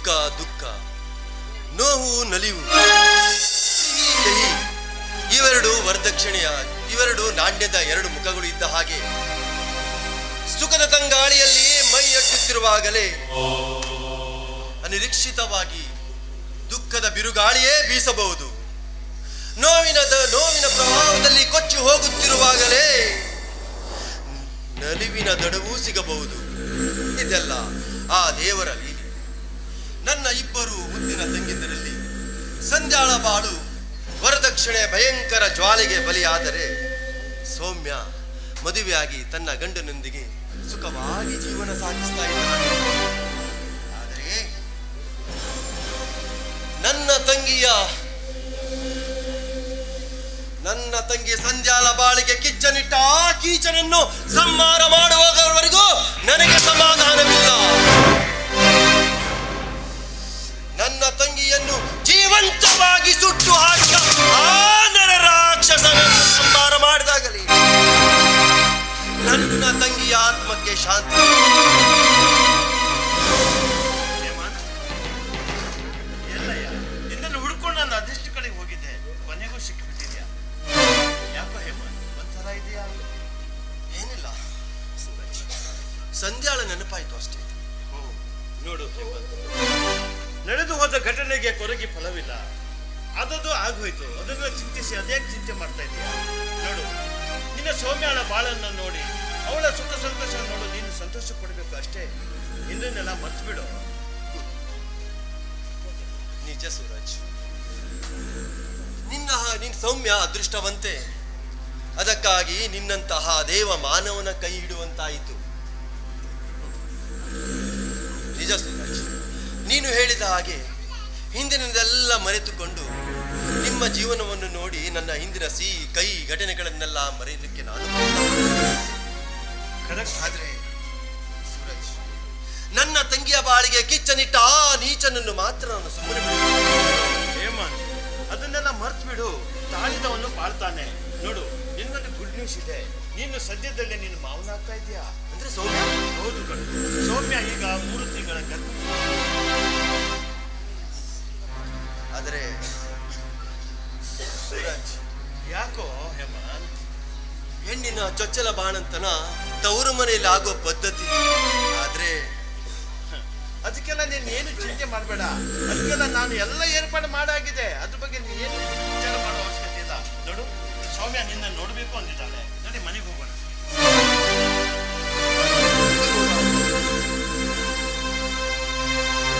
ಸುಖ, ದುಃಖ. ನೋವು, ನಲಿವು. ಇವೆರಡು ವರದಕ್ಷಿಣೆಯ, ಇವೆರಡು ನಾಣ್ಯದ ಎರಡು ಮುಖಗಳು ಇದ್ದ ಹಾಗೆ. ಸುಖದ ತಂಗಾಳಿಯಲ್ಲಿ ಮೈ ಅಡ್ಡುತ್ತಿರುವಾಗಲೇ ಅನಿರೀಕ್ಷಿತವಾಗಿ ದುಃಖದ ಬಿರುಗಾಳಿಯೇ ಬೀಸಬಹುದು. ನೋವಿನ ನೋವಿನ ಪ್ರಭಾವದಲ್ಲಿ ಕೊಚ್ಚಿ ಹೋಗುತ್ತಿರುವಾಗಲೇ ನಲಿವಿನ ದಡವೂ ಸಿಗಬಹುದು. ಇದೆಲ್ಲ ಆ ದೇವರ ನನ್ನ ಇಬ್ಬರು ಮುದ್ದಿನ ತಂಗಿದರಲ್ಲಿ ಸಂಧ್ಯಾಳ ಬಾಳು ವರದಕ್ಷಿಣೆ ಭಯಂಕರ ಜ್ವಾಲೆಗೆ ಬಲಿಯಾದರೆ ಸೌಮ್ಯ ಮದುವೆಯಾಗಿ ತನ್ನ ಗಂಡನೊಂದಿಗೆ ಸುಖವಾಗಿ ಜೀವನ ಸಾಗಿಸ್ತಾ ಇದ್ದಾನೆ ಆದರೆ ನನ್ನ ತಂಗಿಯ ನನ್ನ ತಂಗಿ ಸಂಧ್ಯಾಳ ಬಾಳಿಗೆ ಕಿಚ್ಚನಿಟ್ಟ ಆ ಕೀಚನನ್ನು ಸಂಹಾರ ಮಾಡುವವರೆಗೂ ಆತ್ಮಕ್ಕೆ ಶಾಂತಿ ಎಲ್ಲಯ್ಯ ನಿನ್ನನ್ನು ಹುಡ್ಕೊಂಡು ನಾನು ಅದೆಷ್ಟು ಕಡೆಗೆ ಹೋಗಿದ್ದೆ? ಕೊನೆಗೂ ಸಿಕ್ಕಿಬಿಟ್ಟಿದ್ಯಾ ಯಾಕೋ ಹೇಮಂತ್ ಒಂಥರ ಇದೆಯಾ? ಏನಿಲ್ಲ. ಸೂರಜ್ ಸಂಧ್ಯಾಳ ನೆನಪಾಯ್ತು ಅಷ್ಟೇ. ಓ ನೋಡು ಹೇಮಂತ್. ನಡೆದು ಹೋದ ಘಟನೆಗೆ ಕೊರಗಿ ಫಲವಿಲ್ಲ. ಅದದು ಆಗೋಯ್ತು. ಅದನ್ನ ಚಿಂತಿಸಿ ಅದೇ ಚಿಂತೆ ಮಾಡ್ತಾ ಇದೀಯಾ? ನೋಡು ನಿನ್ನ ಸೌಮ್ಯಾಳ ಬಾಳನ್ನ ನೋಡಿ ಅವಳ ಸುಖ ಸಂತೋಷ ಸಂತೋಷ ಕೊಡಬೇಕು ಅಷ್ಟೇ. ಹಿಂದನ್ನೆಲ್ಲ ಮರ್ತು ಬಿಡು ನಿಜ ಸೂರಜ್. ನಿನ್ನ ನಿನ್ ಸೌಮ್ಯ ಅದೃಷ್ಟವಂತೆ. ಅದಕ್ಕಾಗಿ ನಿನ್ನಂತಹ ದೇವ ಮಾನವನ ಕೈ ಹಿಡುವಂತಾಯಿತು. ನಿಜ ಸೂರಜ್. ನೀನು ಹೇಳಿದ ಹಾಗೆ ಹಿಂದಿನದೆಲ್ಲ ಮರೆತುಕೊಂಡು ನಿಮ್ಮ ಜೀವನವನ್ನು ನೋಡಿ ನನ್ನ ಹಿಂದಿನ ಸಿಹಿ ಕೈ ಘಟನೆಗಳನ್ನೆಲ್ಲ ಮರೆಯಲಿಕ್ಕೆ ನಾನು ಬಾಳಿಗೆ ಕಿಚ್ಚನಿಟ್ಟ ಆ ನೀಚನನ್ನು ಮಾತ್ರ ನಾನು ಸುಮ್ಮನೆ ಅದನ್ನೆಲ್ಲ ಮರ್ತು ಬಿಡು ತಾಳಿದವನು ಬಾಳ್ತಾನೆ. ನೋಡು ನಿನ್ನೊಂದು ಗುಡ್ ನ್ಯೂಸ್ ಇದೆ. ನೀನು ಸದ್ಯದಲ್ಲೇ ನೀನು ಮಾವನಾಗ್ತಾ ಇದೀಯಾ ಅಂದ್ರೆ ಸೌಮ್ಯ? ಹೌದು ಸೌಮ್ಯ ಈಗ ಮೂರು ತಿಂಗಳ ಆದರೆ ಯಾಕೋ ಹೇಮಂತ್ ಹೆಣ್ಣಿನ ಚೊಚ್ಚಲ ಬಾಣಂತನ ತವರು ಮನೆಯಲ್ಲಿ ಆಗೋ ಪದ್ಧತಿ. ಆದ್ರೆ ಏನು ಚಿಂತೆ ಮಾಡಬೇಡ. ಅದಕ್ಕೆಲ್ಲ ನಾನು ಎಲ್ಲ ಏರ್ಪಾಡು ಮಾಡಾಗಿದೆ. ಅದ್ರ ಬಗ್ಗೆ ಏನು ವಿಚಾರ ಮಾಡೋ ಅವಶ್ಯಕತೆ ಇಲ್ಲ. ನೋಡು, ಸೌಮ್ಯ ನಿನ್ನ ನೋಡಬೇಕು ಅಂದಿದ್ದಾಳೆ.